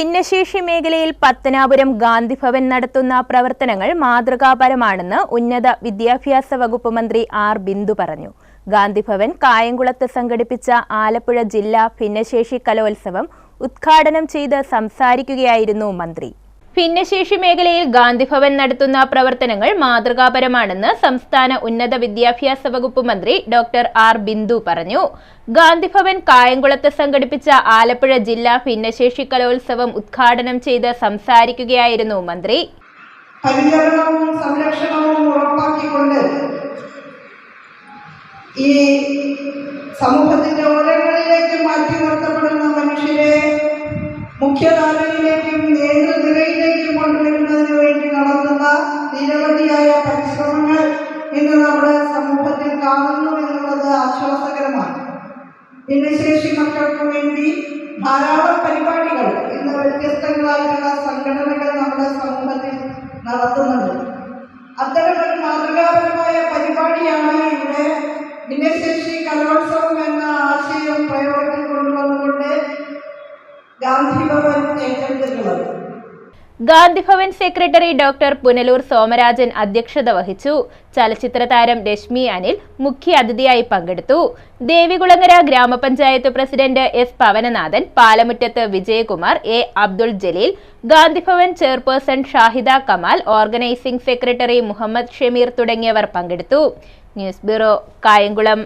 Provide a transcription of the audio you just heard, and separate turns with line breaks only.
ഭിന്നശേഷി മേഖലയിൽ പത്തനാപുരം ഗാന്ധിഭവൻ നടത്തുന്ന പ്രവർത്തനങ്ങൾ മാതൃകാപരമാണെന്ന് ഉന്നത വിദ്യാഭ്യാസ വകുപ്പ് മന്ത്രി ആർ ബിന്ദു പറഞ്ഞു. ഗാന്ധിഭവൻ കായംകുളത്ത് സംഘടിപ്പിച്ച ആലപ്പുഴ ജില്ലാ ഭിന്നശേഷി കലോത്സവം ഉദ്ഘാടനം ചെയ്ത് സംസാരിക്കുകയായിരുന്നു മന്ത്രി. ഭിന്നശേഷി മേഖലയിൽ ഗാന്ധിഭവൻ നടത്തുന്ന പ്രവർത്തനങ്ങൾ മാതൃകാപരമാണെന്ന് സംസ്ഥാന ഉന്നത വിദ്യാഭ്യാസ വകുപ്പ് മന്ത്രി ഡോക്ടർ ആർ ബിന്ദു പറഞ്ഞു. ഗാന്ധിഭവൻ കായംകുളത്ത് സംഘടിപ്പിച്ച ആലപ്പുഴ ജില്ലാ ഭിന്നശേഷി കലോത്സവം ഉദ്ഘാടനം ചെയ്ത് സംസാരിക്കുകയായിരുന്നു മന്ത്രി.
ഈ സമൂഹത്തിന്റെ ഓരങ്ങളിലേക്ക് മനുഷ്യരെ മുഖ്യധാരയിലേക്കും നേതൃനിരയിലേക്കും നിരവധിയായ പരിശ്രമങ്ങൾ ഇന്ന് നമ്മുടെ സമൂഹത്തിൽ കാണുന്നു എന്നുള്ളത് ആശ്വാസകരമാണ്. ഭിന്നശേഷി മക്കൾക്ക് വേണ്ടി ധാരാളം പരിപാടികൾ ഇന്ന് വ്യത്യസ്തങ്ങളായിട്ടുള്ള സംഘടനകൾ നമ്മുടെ സമൂഹത്തിൽ നടത്തുന്നുണ്ട്. അത്തരമൊരു മാതൃകാപരമായ പരിപാടിയാണ് ഇവിടെ ഭിന്നശേഷി കലോത്സവം എന്ന ആശയം പ്രയോഗത്തിൽ കൊണ്ടുവന്നുകൊണ്ട് ഗാന്ധി ഭവൻ ഏറ്റെടുത്തിട്ടുള്ളത്.
ഗാന്ധിഭവൻ സെക്രട്ടറി ഡോക്ടർ പുനലൂർ സോമരാജൻ അധ്യക്ഷത വഹിച്ചു. ചലച്ചിത്ര താരം രശ്മി അനിൽ മുഖ്യ അതിഥിയായി പങ്കെടുത്തു. Devikulangara Grama Panchayat president S Pavananathan Palamuttathu Vijayakumar A Abdul Jaleel Gandhi Bhavan chairperson Shahida Kamal organising secretary Muhammad Shameer തുടങ്ങിയവർ പങ്കെടുത്തു. News bureau Kayamkulam.